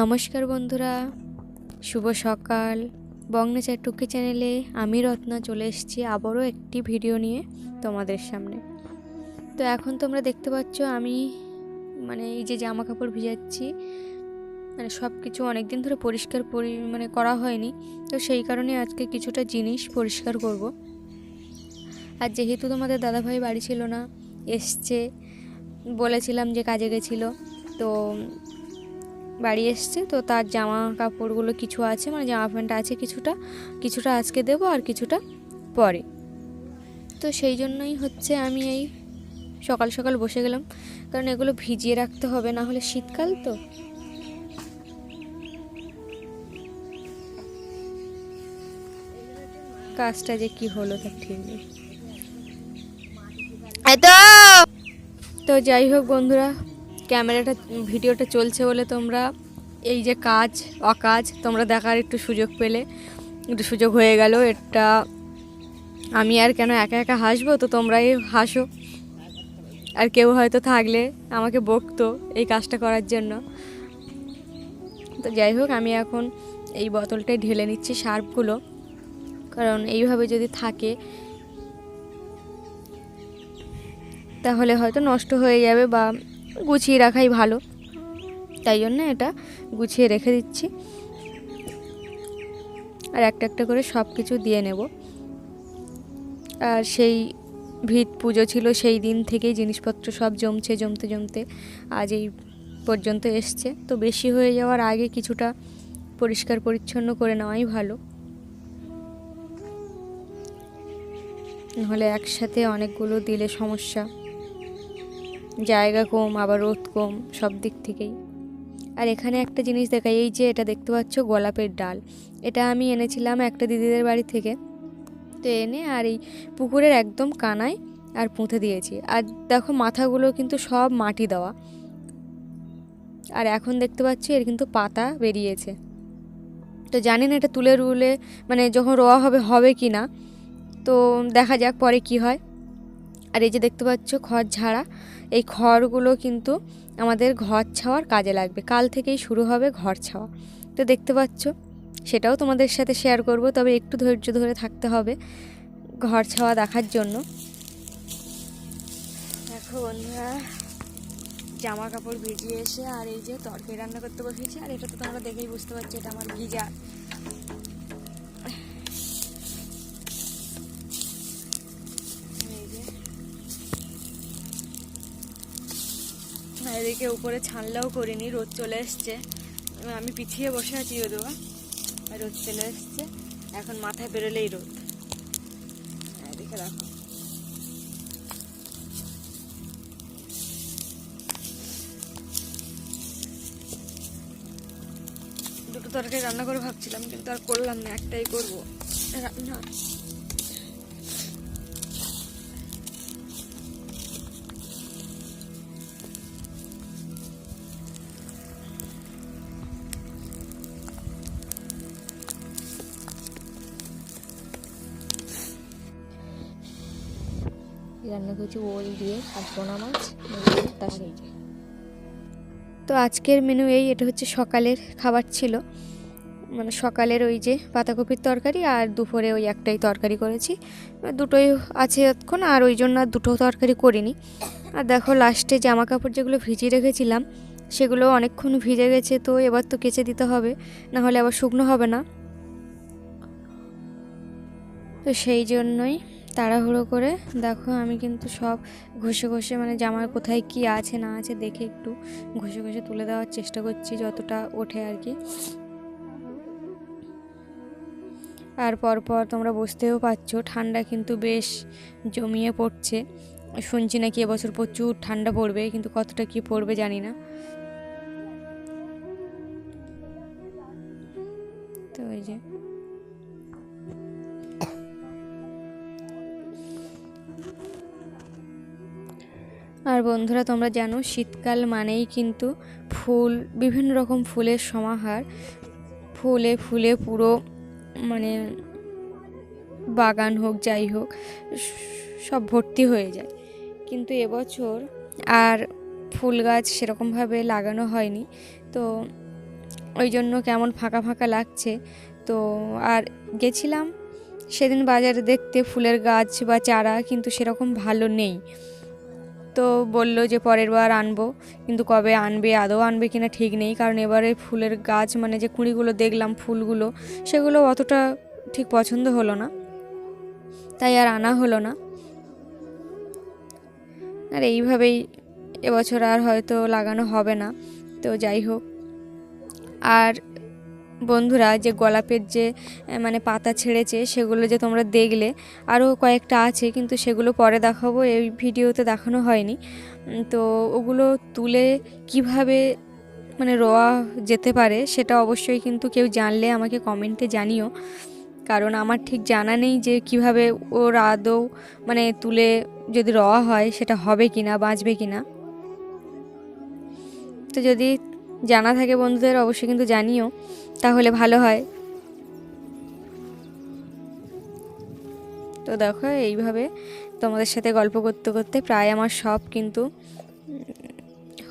নমস্কার বন্ধুরা, শুভ সকাল। বংনেচার টুকি চ্যানেলে আমি রত্না চলে এসেছি আবারও একটি ভিডিও নিয়ে তোমাদের সামনে। তো এখন তোমরা দেখতে পাচ্ছ আমি মানে এই যে জামা কাপড় ভিজাচ্ছি মানে সব কিছু অনেক দিন ধরে পরিষ্কার পরি মানে করা হয়নি। তো সেই কারণে আজকে কিছুটা জিনিস পরিষ্কার করব। আর যেহেতু তোমাদের দাদাভাই বাড়ি ছিল না, এসছে, বলেছিলাম যে কাজে গেছিল, তো বাড়ি এসছে তো তার জামা কাপড়গুলো কিছু আছে মানে জামা প্যান্ট আছে কিছুটা কিছুটা আজকে দেবো আর কিছুটা পরে। তো সেই জন্যই হচ্ছে আমি এই সকাল সকাল বসে গেলাম কারণ এগুলো ভিজিয়ে রাখতে হবে না হলে শীতকাল তো। কাজটা যে কি হলো তার ঠিক নেই। তো তো যাই হোক বন্ধুরা ক্যামেরাটা, ভিডিওটা চলছে বলে তোমরা এই যে কাজ, অকাজ, তোমরা দেখার একটু সুযোগ পেলে, একটু সুযোগ হয়ে গেল। এটা আমি আর কেন একা একা হাসবো? তো তোমরাই হাসো। আর কেউ হয়তো থাকলে আমাকে বকতো এই কাজটা করার জন্য। তো যাই হোক, আমি এখন এই বোতলটায় ঢেলে নিচ্ছি সার্ফগুলো কারণ এইভাবে যদি থাকে, তাহলে হয়তো নষ্ট হয়ে যাবে বা গুছিয়ে রাখাই ভালো। তাই জন্য এটা গুছিয়ে রেখে দিচ্ছি। আর একটা একটা করে সব কিছু দিয়ে নেব। আর সেই ভিত পুজো ছিল সেই দিন থেকেই জিনিসপত্র সব জমছে, জমতে জমতে আজ এই পর্যন্ত এসছে। তো বেশি হয়ে যাওয়ার আগে কিছুটা পরিষ্কার পরিচ্ছন্ন করে নেওয়াই ভালো। নাহলে একসাথে অনেকগুলো দিলে সমস্যা। জায়গা কম, আবার রোদ কম, সব দিক থেকেই। আর এখানে একটা জিনিস দেখাই, এই যে এটা দেখতে পাচ্ছ গোলাপের ডাল। এটা আমি এনেছিলাম একটা দিদিদের বাড়ি থেকে। তো এনে আর এই পুকুরের একদম কানায় আর পুঁতে দিয়েছি। আর দেখো মাথাগুলো কিন্তু সব মাটি দেওয়া। আর এখন দেখতে পাচ্ছি এর কিন্তু পাতা বেরিয়েছে। তো জানি না এটা তুলে রুলে মানে যখন রোয়া হবে হবে কি না তো দেখা যাক পরে কি হয়। আর এই যে দেখতে পাচ্ছ খড় ঝাড়া, এই খড়গুলো কিন্তু আমাদের ঘর ছাওয়ার কাজে লাগবে। কাল থেকেই শুরু হবে ঘর ছাওয়া। তো দেখতে পাচ্ছ, সেটাও তোমাদের সাথে শেয়ার করব, তবে একটু ধৈর্য ধরে থাকতে হবে ঘর ছাওয়া দেখার জন্য। দেখো বন্ধুরা, জামা কাপড় ভিজিয়ে এসে আর এই যে তরকারি রান্না করতে বসেছি, আর এটা তো তোমরা দেখেই বুঝতে পারছি, এটা আমার ভিজা। এদিকে উপরে ছানলাও করিনি, রোদ চলে এসছে। আমি পিছিয়ে বসে আছি যদিও রোদ চলে এসছে, এখন মাথায় বেরোলেই রোদ। এদিকে দেখো। দুটো তরকারি রান্না করে ভাবছিলাম, কিন্তু আর করলাম না, একটাই করব। রান্না রান্না করেছি, ওল দিয়ে আর পোনা মাছ, তার তো আজকের মেনু এই, এটা হচ্ছে সকালের খাবার ছিল। মানে সকালের ওই যে পাতাকপির তরকারি আর দুপুরে ওই একটাই তরকারি করেছি। দুটোই আছে এতক্ষণ, আর ওই জন্য আর দুটো তরকারি করিনি। আর দেখো লাস্টে জামা কাপড় যেগুলো ভিজিয়ে রেখেছিলাম, সেগুলো অনেকক্ষণ ভিজে গেছে, তো এবার তো কেচে দিতে হবে, না হলে আবার শুকনো হবে না। তো সেই জন্যই তাড়াহুড়ো করে, দেখো আমি কিন্তু সব ঘষে ঘষে মানে জামার কোথায় কি আছে না আছে দেখে একটু ঘষে ঘষে তুলে দেওয়ার চেষ্টা করছি যতটা ওঠে আর কি। আর পরপর তোমরা বুঝতেও পারছ, ঠান্ডা কিন্তু বেশ জমিয়ে পড়ছে। শুনছি নাকি এবছর প্রচুর ঠান্ডা পড়বে, কিন্তু কতটা কি পড়বে জানি না। তো ওই যে আর বন্ধুরা, তোমরা জানো শীতকাল মানেই কিন্তু ফুল, বিভিন্ন রকম ফুলের সমাহার। ফুলে ফুলে পুরো মানে বাগান হোক, যাই হোক, সব ভর্তি হয়ে যায়। কিন্তু এবছর আর ফুল গাছ সেরকমভাবে লাগানো হয়নি। তো ওই জন্য কেমন ফাঁকা ফাঁকা লাগছে। তো আর গেছিলাম সেদিন বাজারে দেখতে ফুলের গাছ বা চারা, কিন্তু সেরকম ভালো নেই। তো বলল যে পরের বার আনব, কিন্তু কবে আনবে, আদৌ আনবে কিনা ঠিক নেই, কারণ এবারে ফুলের গাছ মানে যে কুঁড়িগুলো দেখলাম, ফুলগুলো, সেগুলো অতটা ঠিক পছন্দ হলো না। তাই আর আনা হলো না। আর এইভাবেই এবছর আর হয়তো লাগানো হবে না। তো যাই হোক। আর বন্ধুরা যে গোলাপের যে মানে পাতা ছেড়েছে সেগুলো যে তোমরা দেখলে, আরও কয়েকটা আছে কিন্তু সেগুলো পরে দেখাবো, এই ভিডিওতে দেখানো হয়নি। তো ওগুলো তুলে কীভাবে মানে রোয়া যেতে পারে সেটা অবশ্যই কিন্তু কেউ জানলে আমাকে কমেন্টে জানিও। কারণ আমার ঠিক জানা নেই যে কীভাবে ওর আদৌ মানে তুলে যদি রওয়া হয় সেটা হবে কি না বাঁচবে কি না তো যদি জানা থাকে বন্ধুদের, অবশ্যই কিন্তু জানিও। তাহলে ভালো হয়। তো দেখো, এইভাবে তোমাদের সাথে গল্প করতে করতে প্রায় আমার সব কিন্তু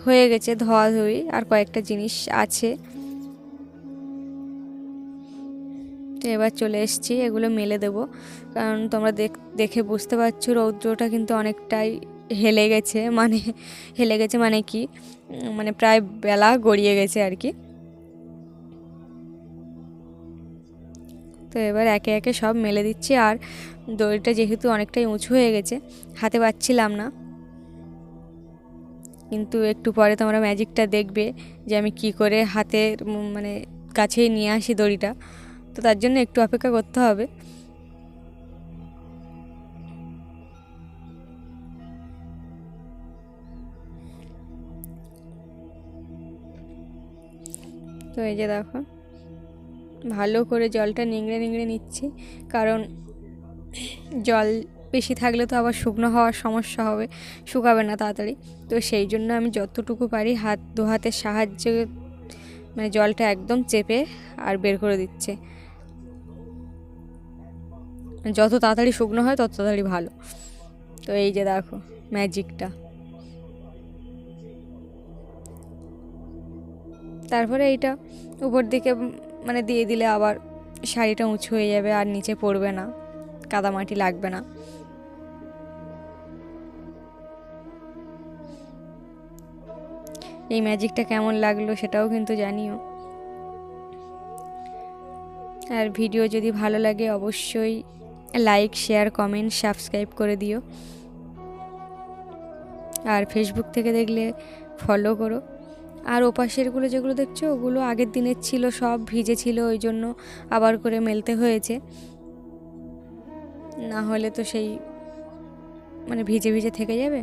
হয়ে গেছে, ধোয়া ধুই, আর কয়েকটা জিনিস আছে। তো এবার চলে এসেছি, এগুলো মেলে দেবো। কারণ তোমরা দেখ, দেখে বুঝতে পারছ, রৌদ্রটা কিন্তু অনেকটাই হেলে গেছে মানে হেলে গেছে মানে কি মানে প্রায় বেলা গড়িয়ে গেছে আর কি। তো এবার একে একে সব মেলে দিচ্ছি আর দড়িটা যেহেতু অনেকটাই উঁচু হয়ে গেছে, হাতে পাচ্ছিলাম না। কিন্তু একটু পরে তোমরা ম্যাজিকটা দেখবে যে আমি কি করে হাতের মানে কাছেই নিয়ে আসি দড়িটা। তো তার জন্য একটু অপেক্ষা করতে হবে। তো এই যে দেখো। ভালো করে জলটা নিংড়ে নিংড়ে নিচ্ছি, কারণ জল বেশি থাকলে তো আবার শুকনো হওয়ার সমস্যা হবে, শুকাবে না তাড়াতাড়ি। তো সেই জন্য আমি যতটুকু পারি হাত, দু হাতের সাহায্যে মানে জলটা একদম চেপে আর বের করে দিচ্ছে। যত তাড়াতাড়ি শুকনো হয় তত তাড়াতাড়ি ভালো। তো এই যে দেখো, ম্যাজিকটা। তারপরে এইটা উপর দিকে মানে দিয়ে দিলে আবার শাড়িটা উঁচু হয়ে যাবে আর নিচে পড়বে না, কাদামাটি লাগবে না। এই ম্যাজিকটা কেমন লাগল সেটাও কিন্তু জানিও। আর ভিডিও যদি ভালো লাগে অবশ্যই লাইক, শেয়ার, কমেন্ট, সাবস্ক্রাইব করে দিও। আর ফেসবুক থেকে দেখলে ফলো করো। আর ওপাশেরগুলো যেগুলো দেখছ, ওগুলো আগের দিনের ছিল, সব ভিজে ছিল, ওই জন্য আবার করে মেলতে হয়েছে। না হলে তো সেই মানে ভিজে ভিজে থেকে যাবে,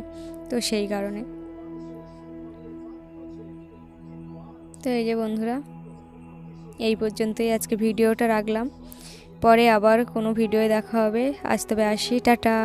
তো সেই কারণে। তো এই যে বন্ধুরা, এই পর্যন্তই আজকে ভিডিওটা রাখলাম। পরে আবার কোনো ভিডিও দেখা হবে। আজ তবে আসি, টাটা।